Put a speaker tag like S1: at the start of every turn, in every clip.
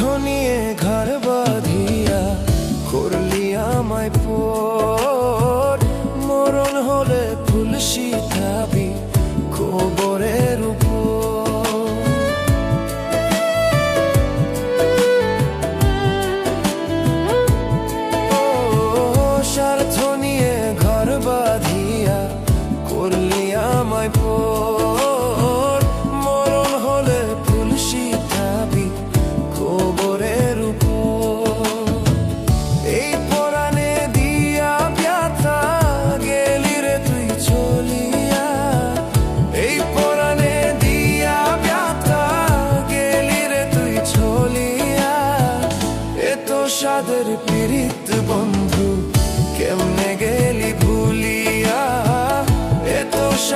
S1: নিয়ে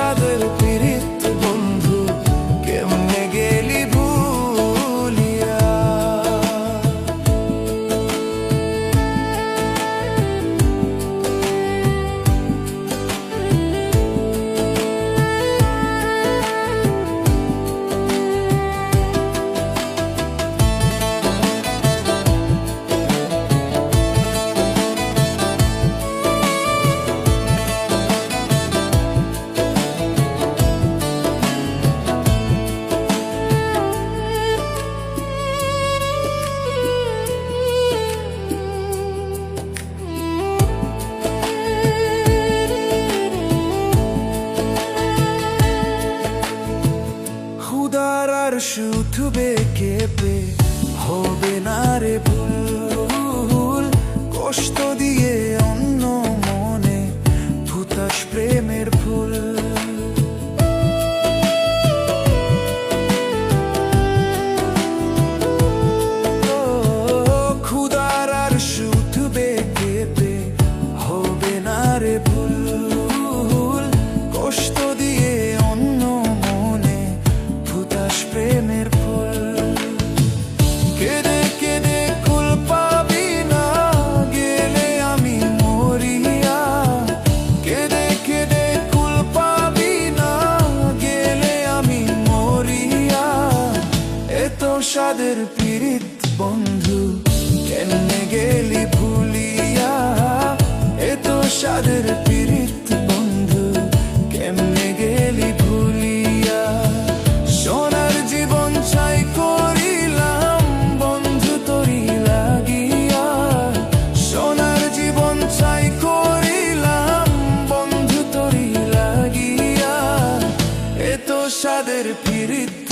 S1: এত খুদার আর শুধবে কেঁপে? হবে না রে ভুল, কষ্ট দিয়ে অন্য মনে ভূতাস প্রেমের ফুল। প্রেমের ফুল। কেঁদে কেঁদে গেলে আমি মরিয়া। কেঁদে কেঁদে কুল গেলে আমি মরিয়া। এত সাদের পীড়িত বন্ধু, কেমনে গেলি ভুলিয়া? এত সাদের পীড়িত সাদের গেলি